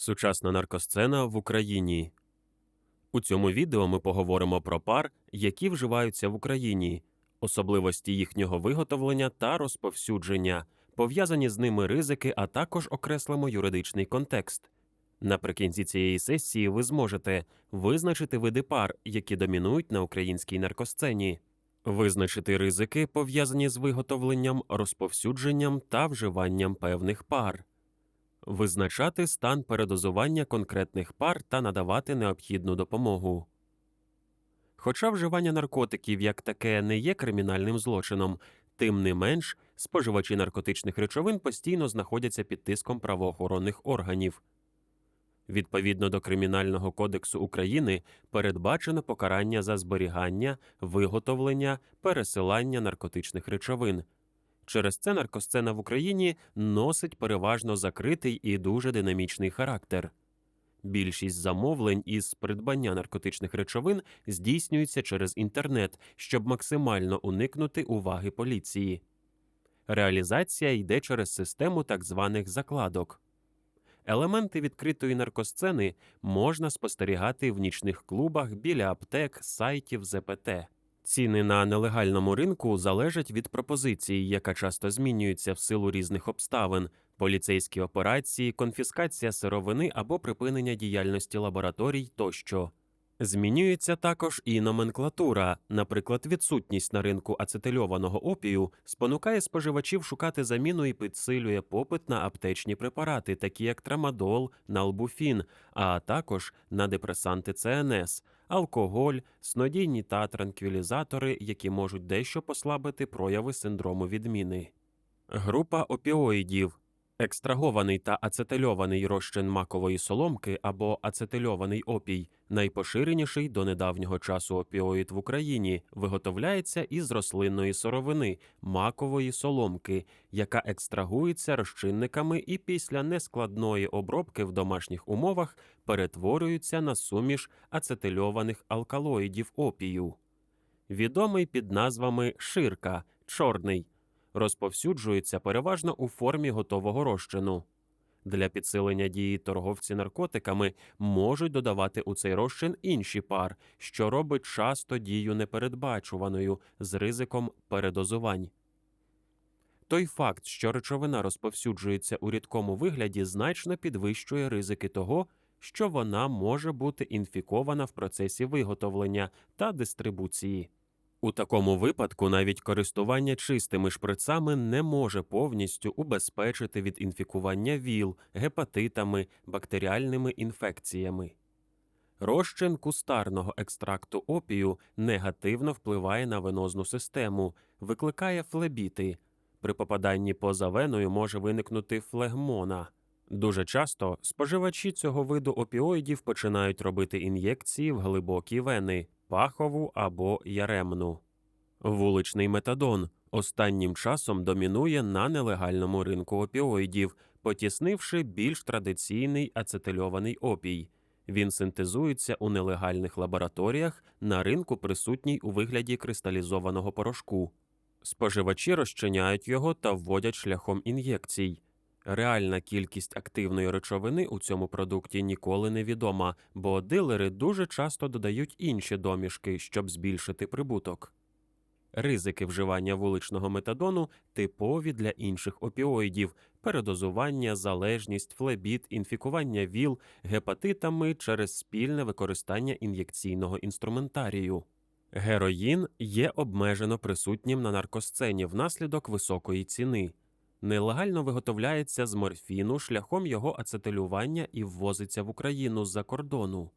Сучасна наркосцена в Україні. У цьому відео ми поговоримо про пар, які вживаються в Україні, особливості їхнього виготовлення та розповсюдження, пов'язані з ними ризики, а також окреслимо юридичний контекст. Наприкінці цієї сесії ви зможете визначити види пар, які домінують на українській наркосцені, визначити ризики, пов'язані з виготовленням, розповсюдженням та вживанням певних пар визначати стан передозування конкретних пар та надавати необхідну допомогу. Хоча вживання наркотиків як таке не є кримінальним злочином, тим не менш споживачі наркотичних речовин постійно знаходяться під тиском правоохоронних органів. Відповідно до Кримінального кодексу України передбачено покарання за зберігання, виготовлення, пересилання наркотичних речовин. Через це наркосцена в Україні носить переважно закритий і дуже динамічний характер. Більшість замовлень із придбання наркотичних речовин здійснюється через інтернет, щоб максимально уникнути уваги поліції. Реалізація йде через систему так званих закладок. Елементи відкритої наркосцени можна спостерігати в нічних клубах біля аптек, сайтів ЗПТ. Ціни на нелегальному ринку залежать від пропозиції, яка часто змінюється в силу різних обставин, поліцейські операції, конфіскація сировини або припинення діяльності лабораторій тощо. Змінюється також і номенклатура, наприклад, відсутність на ринку ацетильованого опію спонукає споживачів шукати заміну і підсилює попит на аптечні препарати, такі як трамадол, налбуфін, а також на депресанти ЦНС, алкоголь, снодійні та транквілізатори, які можуть дещо послабити прояви синдрому відміни. Група опіоїдів Екстрагований та ацетильований розчин макової соломки або ацетильований опій, найпоширеніший до недавнього часу опіоїд в Україні, виготовляється із рослинної сировини макової соломки, яка екстрагується розчинниками і після нескладної обробки в домашніх умовах перетворюється на суміш ацетильованих алкалоїдів опію. Відомий під назвами ширка, чорний розповсюджується переважно у формі готового розчину. Для підсилення дії торговці наркотиками можуть додавати у цей розчин інші пар, що робить часто дію непередбачуваною з ризиком передозувань. Той факт, що речовина розповсюджується у рідкому вигляді, значно підвищує ризики того, що вона може бути інфікована в процесі виготовлення та дистрибуції. У такому випадку навіть користування чистими шприцами не може повністю убезпечити від інфікування ВІЛ, гепатитами, бактеріальними інфекціями. Розчин кустарного екстракту опію негативно впливає на венозну систему, викликає флебіти. При попаданні поза веною може виникнути флегмона. Дуже часто споживачі цього виду опіоїдів починають робити ін'єкції в глибокі вени пахову або яремну. Вуличний метадон останнім часом домінує на нелегальному ринку опіоїдів, потіснивши більш традиційний ацетильований опій. Він синтезується у нелегальних лабораторіях на ринку присутній у вигляді кристалізованого порошку. Споживачі розчиняють його та вводять шляхом ін'єкцій. Реальна кількість активної речовини у цьому продукті ніколи не відома, бо дилери дуже часто додають інші домішки, щоб збільшити прибуток. Ризики вживання вуличного метадону типові для інших опіоїдів, передозування, залежність, флебіт, інфікування ВІЛ, гепатитами через спільне використання ін'єкційного інструментарію. Героїн є обмежено присутнім на наркосцені внаслідок високої ціни нелегально виготовляється з морфіну шляхом його ацетилювання і ввозиться в Україну з-за кордону.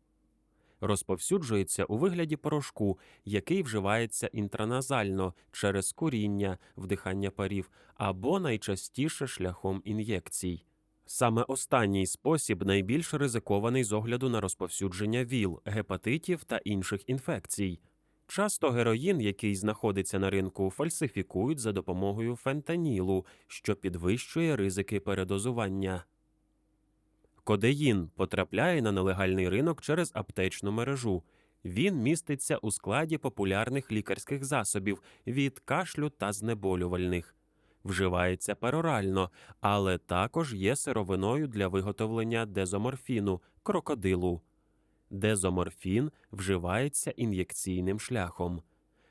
Розповсюджується у вигляді порошку, який вживається інтраназально через куріння, вдихання парів або найчастіше шляхом ін'єкцій. Саме останній спосіб найбільш ризикований з огляду на розповсюдження ВІЛ, гепатитів та інших інфекцій. Часто героїн, який знаходиться на ринку, фальсифікують за допомогою фентанілу, що підвищує ризики передозування. Кодеїн потрапляє на нелегальний ринок через аптечну мережу. Він міститься у складі популярних лікарських засобів від кашлю та знеболювальних. вживається перорально, але також є сировиною для виготовлення дезоморфіну крокодилу. Дезоморфін вживається ін'єкційним шляхом.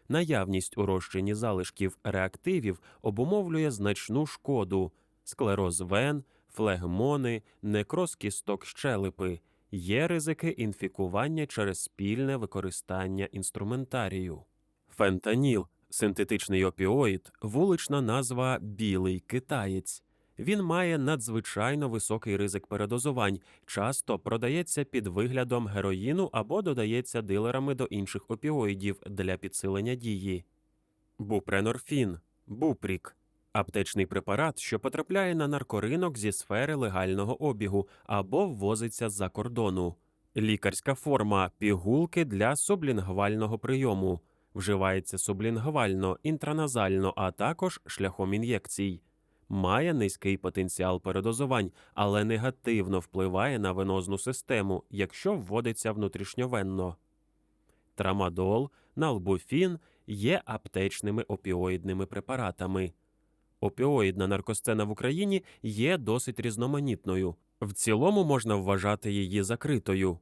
Наявність у розчині залишків реактивів обумовлює значну шкоду, склероз вен, флегмони, некроз кісток щелепи, є ризики інфікування через спільне використання інструментарію. Фентаніл синтетичний опіоїд, вулична назва білий китаєць. Він має надзвичайно високий ризик передозувань, часто продається під виглядом героїну або додається дилерами до інших опіоїдів для підсилення дії. Бупренорфін, бупрік аптечний препарат, що потрапляє на наркоринок зі сфери легального обігу або ввозиться з-за кордону. Лікарська форма пігулки для сублінгвального прийому вживається сублінгвально, інтраназально, а також шляхом ін'єкцій. Має низький потенціал передозувань, але негативно впливає на венозну систему, якщо вводиться внутрішньовенно. Трамадол, налбуфін є аптечними опіоїдними препаратами. Опіоїдна наркосцена в Україні є досить різноманітною. В цілому можна вважати її закритою.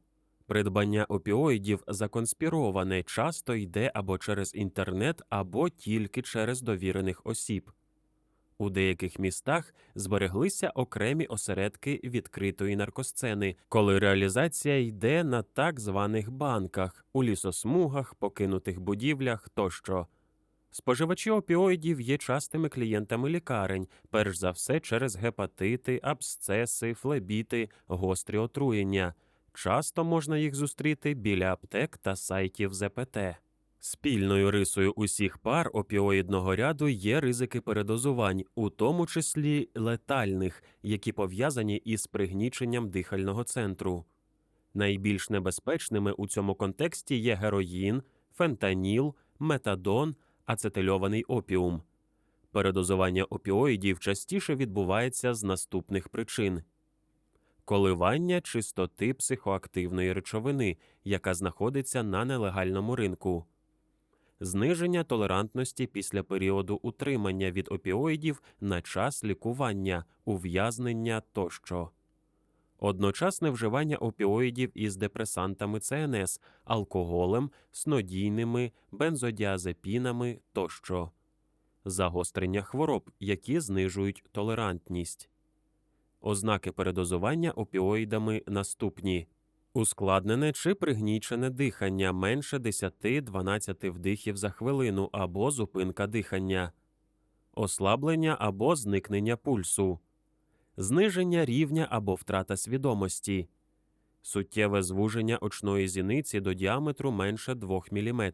Придбання опіоїдів законспіроване часто йде або через інтернет, або тільки через довірених осіб. У деяких містах збереглися окремі осередки відкритої наркосцени, коли реалізація йде на так званих банках, у лісосмугах, покинутих будівлях тощо. Споживачі опіоїдів є частими клієнтами лікарень, перш за все через гепатити, абсцеси, флебіти, гострі отруєння. Часто можна їх зустріти біля аптек та сайтів ЗПТ. Спільною рисою усіх пар опіоїдного ряду є ризики передозувань, у тому числі летальних, які пов'язані із пригніченням дихального центру. Найбільш небезпечними у цьому контексті є героїн, фентаніл, метадон, ацетильований опіум. Передозування опіоїдів частіше відбувається з наступних причин коливання чистоти психоактивної речовини, яка знаходиться на нелегальному ринку, зниження толерантності після періоду утримання від опіоїдів на час лікування, ув'язнення тощо. Одночасне вживання опіоїдів із депресантами ЦНС, алкоголем, снодійними, бензодіазепінами тощо, загострення хвороб, які знижують толерантність. Ознаки передозування опіоїдами наступні ускладнене чи пригнічене дихання менше 10-12 вдихів за хвилину або зупинка дихання, ослаблення або зникнення пульсу, зниження рівня або втрата свідомості, суттєве звуження очної зіниці до діаметру менше 2 мм,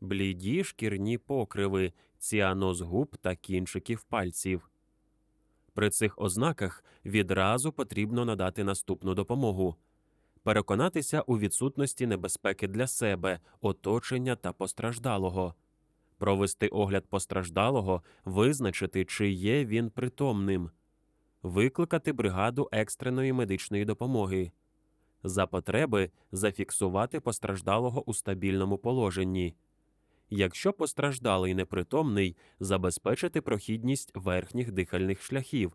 бліді шкірні покриви, ціаноз губ та кінчиків пальців. При цих ознаках відразу потрібно надати наступну допомогу переконатися у відсутності небезпеки для себе, оточення та постраждалого, провести огляд постраждалого, визначити, чи є він притомним, викликати бригаду екстреної медичної допомоги, за потреби зафіксувати постраждалого у стабільному положенні. Якщо постраждалий непритомний, забезпечити прохідність верхніх дихальних шляхів,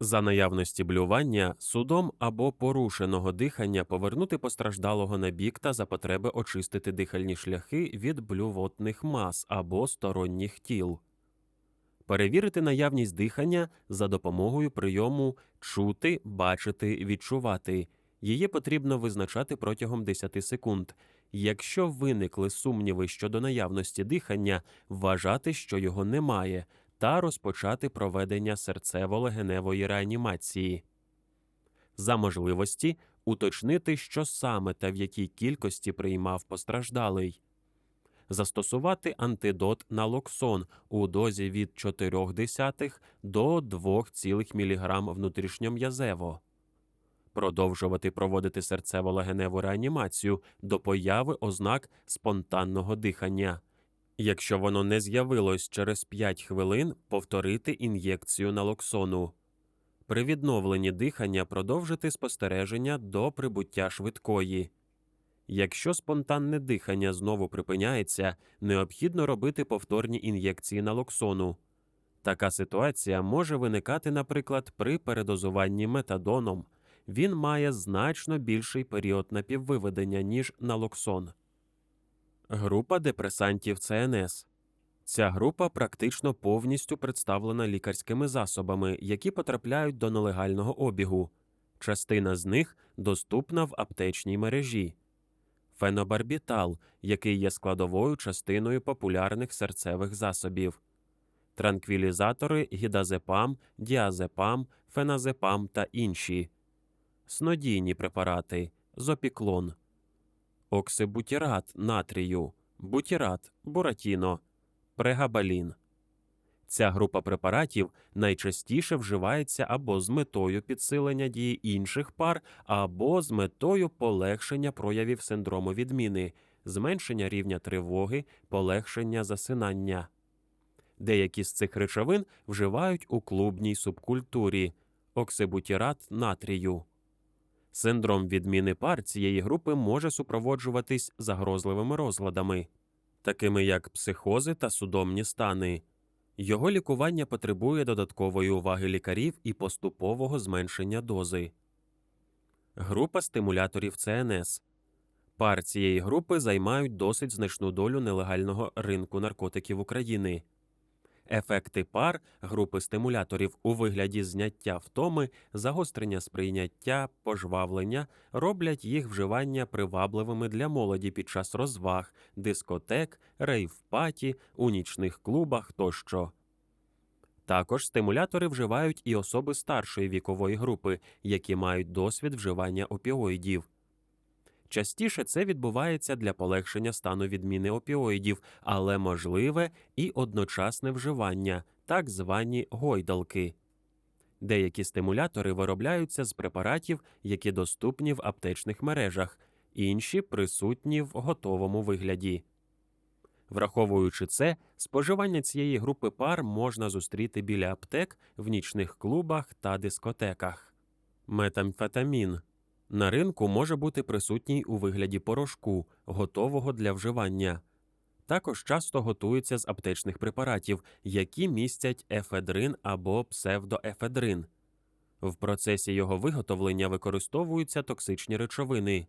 за наявності блювання судом або порушеного дихання повернути постраждалого на бік та за потреби очистити дихальні шляхи від блювотних мас або сторонніх тіл, перевірити наявність дихання за допомогою прийому чути, бачити, відчувати. Її потрібно визначати протягом 10 секунд. Якщо виникли сумніви щодо наявності дихання, вважати, що його немає, та розпочати проведення серцево-легеневої реанімації. За можливості уточнити, що саме та в якій кількості приймав постраждалий, застосувати антидот на локсон у дозі від 0,4 до 2,0 мг внутрішньом'язево продовжувати проводити серцево-легеневу реанімацію до появи ознак спонтанного дихання. Якщо воно не з'явилось через 5 хвилин, повторити ін'єкцію налоксону. При відновленні дихання продовжити спостереження до прибуття швидкої. Якщо спонтанне дихання знову припиняється, необхідно робити повторні ін'єкції налоксону. Така ситуація може виникати, наприклад, при передозуванні метадоном. Він має значно більший період напіввиведення, ніж налоксон. Група депресантів ЦНС. Ця група практично повністю представлена лікарськими засобами, які потрапляють до нелегального обігу. Частина з них доступна в аптечній мережі. Фенобарбітал, який є складовою частиною популярних серцевих засобів. Транквілізатори гідазепам, діазепам, феназепам та інші. Снодійні препарати, зопіклон. Оксибутірат натрію, бутірат, буратіно, прегабалін. Ця група препаратів найчастіше вживається або з метою підсилення дії інших пар, або з метою полегшення проявів синдрому відміни, зменшення рівня тривоги, полегшення засинання. Деякі з цих речовин вживають у клубній субкультурі оксибутірат натрію. Синдром відміни пар цієї групи може супроводжуватись загрозливими розладами, такими як психози та судомні стани. Його лікування потребує додаткової уваги лікарів і поступового зменшення дози. Група стимуляторів ЦНС. Пар цієї групи займають досить значну долю нелегального ринку наркотиків України. Ефекти пар групи стимуляторів у вигляді зняття втоми, загострення сприйняття, пожвавлення роблять їх вживання привабливими для молоді під час розваг, дискотек, рейв-паті, у нічних клубах тощо. Також стимулятори вживають і особи старшої вікової групи, які мають досвід вживання опіоїдів. Частіше це відбувається для полегшення стану відміни опіоїдів, але можливе і одночасне вживання, так звані гойдалки. Деякі стимулятори виробляються з препаратів, які доступні в аптечних мережах, інші присутні в готовому вигляді. Враховуючи це, споживання цієї групи пар можна зустріти біля аптек, в нічних клубах та дискотеках. Метамфетамін на ринку може бути присутній у вигляді порошку, готового для вживання. Також часто готується з аптечних препаратів, які містять ефедрин або псевдоефедрин. В процесі його виготовлення використовуються токсичні речовини.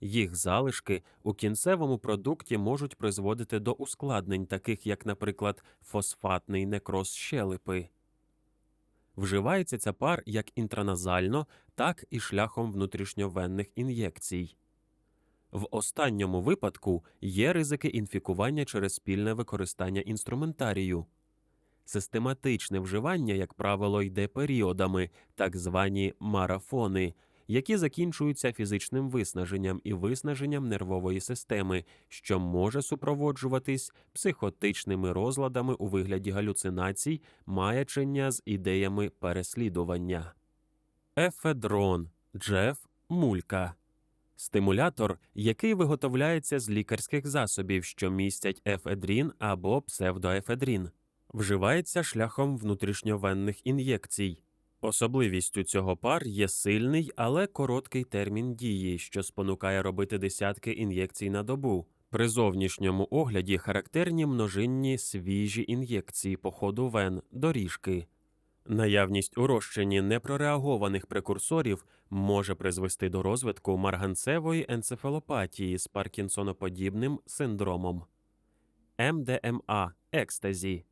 Їх залишки у кінцевому продукті можуть призводити до ускладнень, таких як, наприклад, фосфатний некроз щелепи. Вживається ця пар як інтраназально, так і шляхом внутрішньовенних ін'єкцій. В останньому випадку є ризики інфікування через спільне використання інструментарію. Систематичне вживання, як правило, йде періодами, так звані марафони, які закінчуються фізичним виснаженням і виснаженням нервової системи, що може супроводжуватись психотичними розладами у вигляді галюцинацій, маячення з ідеями переслідування. Ефедрон Джеф Мулька стимулятор, який виготовляється з лікарських засобів, що містять ефедрін або псевдоефедрін, вживається шляхом внутрішньовенних ін'єкцій. Особливістю цього пар є сильний, але короткий термін дії, що спонукає робити десятки ін'єкцій на добу. При зовнішньому огляді характерні множинні свіжі ін'єкції по ходу вен, доріжки. Наявність у розчині непрореагованих прекурсорів може призвести до розвитку марганцевої енцефалопатії з паркінсоноподібним синдромом. МДМА екстазі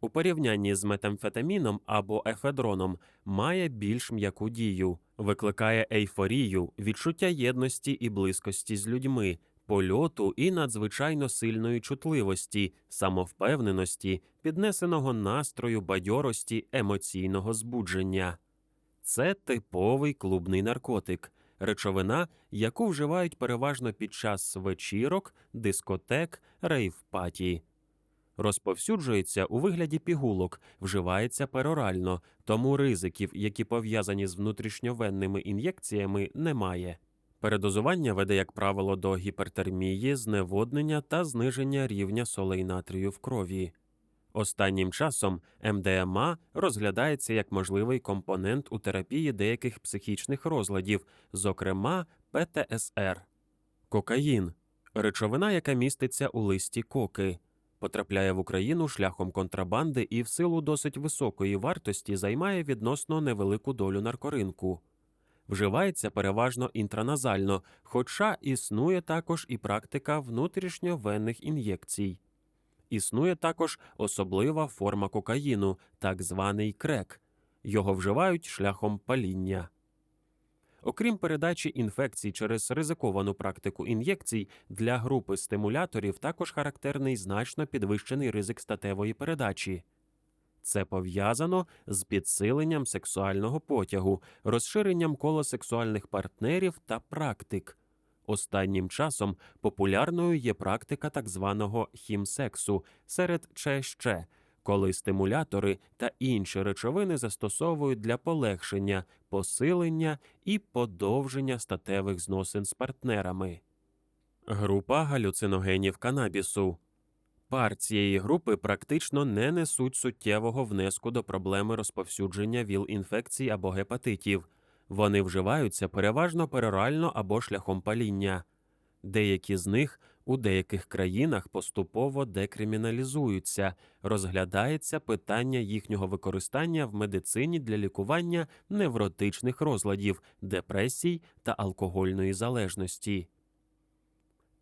у порівнянні з метамфетаміном або ефедроном має більш м'яку дію, викликає ейфорію, відчуття єдності і близькості з людьми, польоту і надзвичайно сильної чутливості, самовпевненості, піднесеного настрою бадьорості, емоційного збудження. Це типовий клубний наркотик, речовина, яку вживають переважно під час вечірок, дискотек, рейв-паті. Розповсюджується у вигляді пігулок, вживається перорально, тому ризиків, які пов'язані з внутрішньовенними ін'єкціями, немає. Передозування веде, як правило, до гіпертермії, зневоднення та зниження рівня солей натрію в крові. Останнім часом МДМА розглядається як можливий компонент у терапії деяких психічних розладів, зокрема ПТСР. Кокаїн речовина, яка міститься у листі коки. Потрапляє в Україну шляхом контрабанди і в силу досить високої вартості займає відносно невелику долю наркоринку. Вживається переважно інтраназально, хоча існує також і практика внутрішньовенних ін'єкцій. Існує також особлива форма кокаїну, так званий крек. Його вживають шляхом паління. Окрім передачі інфекцій через ризиковану практику ін'єкцій, для групи стимуляторів також характерний значно підвищений ризик статевої передачі. Це пов'язано з підсиленням сексуального потягу, розширенням кола сексуальних партнерів та практик. Останнім часом популярною є практика так званого хімсексу серед ЧЩ, коли стимулятори та інші речовини застосовують для полегшення, посилення і подовження статевих зносин з партнерами. Група галюциногенів канабісу. Пар цієї групи практично не несуть суттєвого внеску до проблеми розповсюдження ВІЛ-інфекцій або гепатитів. Вони вживаються переважно перорально або шляхом паління. Деякі з них у деяких країнах поступово декриміналізуються, розглядається питання їхнього використання в медицині для лікування невротичних розладів, депресій та алкогольної залежності.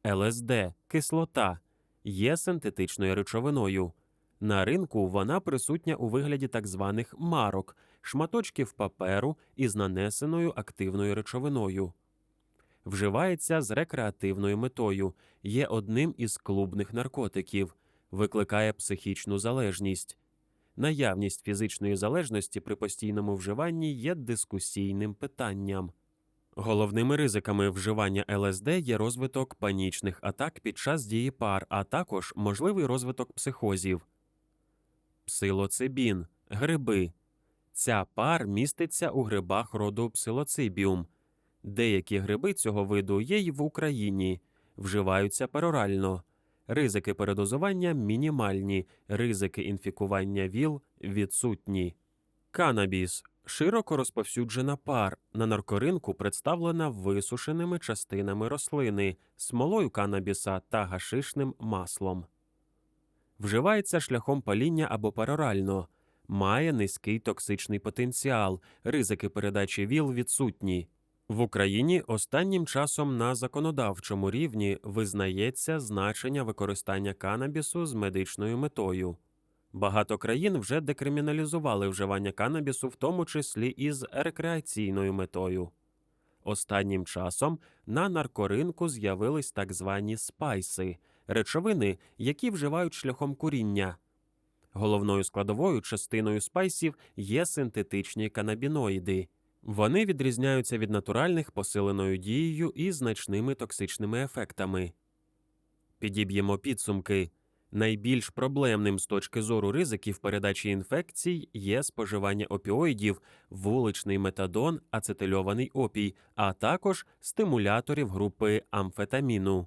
ЛСД кислота є синтетичною речовиною. На ринку вона присутня у вигляді так званих марок, шматочків паперу із нанесеною активною речовиною. Вживається з рекреативною метою, є одним із клубних наркотиків, викликає психічну залежність. Наявність фізичної залежності при постійному вживанні є дискусійним питанням. Головними ризиками вживання ЛСД є розвиток панічних атак під час дії пар, а також можливий розвиток психозів. Псилоцибін гриби. Ця пар міститься у грибах роду псилоцибіум. Деякі гриби цього виду є й в Україні, вживаються перорально. Ризики передозування мінімальні, ризики інфікування ВІЛ відсутні. Канабіс широко розповсюджена пар. На наркоринку представлена висушеними частинами рослини, смолою канабіса та гашишним маслом. Вживається шляхом паління або перорально. Має низький токсичний потенціал, ризики передачі ВІЛ відсутні. В Україні останнім часом на законодавчому рівні визнається значення використання канабісу з медичною метою. Багато країн вже декриміналізували вживання канабісу, в тому числі із рекреаційною метою. Останнім часом на наркоринку з'явились так звані спайси речовини, які вживають шляхом куріння. Головною складовою частиною спайсів є синтетичні канабіноїди. Вони відрізняються від натуральних посиленою дією і значними токсичними ефектами. Підіб'ємо підсумки. Найбільш проблемним з точки зору ризиків передачі інфекцій є споживання опіоїдів, вуличний метадон, ацетильований опій, а також стимуляторів групи амфетаміну.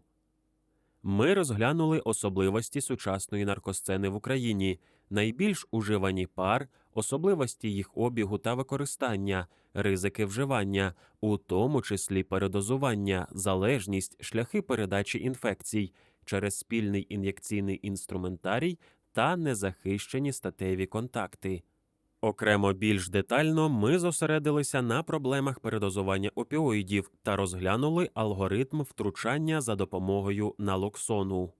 Ми розглянули особливості сучасної наркосцени в Україні, найбільш уживані пар, особливості їх обігу та використання, ризики вживання, у тому числі передозування, залежність, шляхи передачі інфекцій через спільний ін'єкційний інструментарій та незахищені статеві контакти. Окремо більш детально ми зосередилися на проблемах передозування опіоїдів та розглянули алгоритм втручання за допомогою налоксону.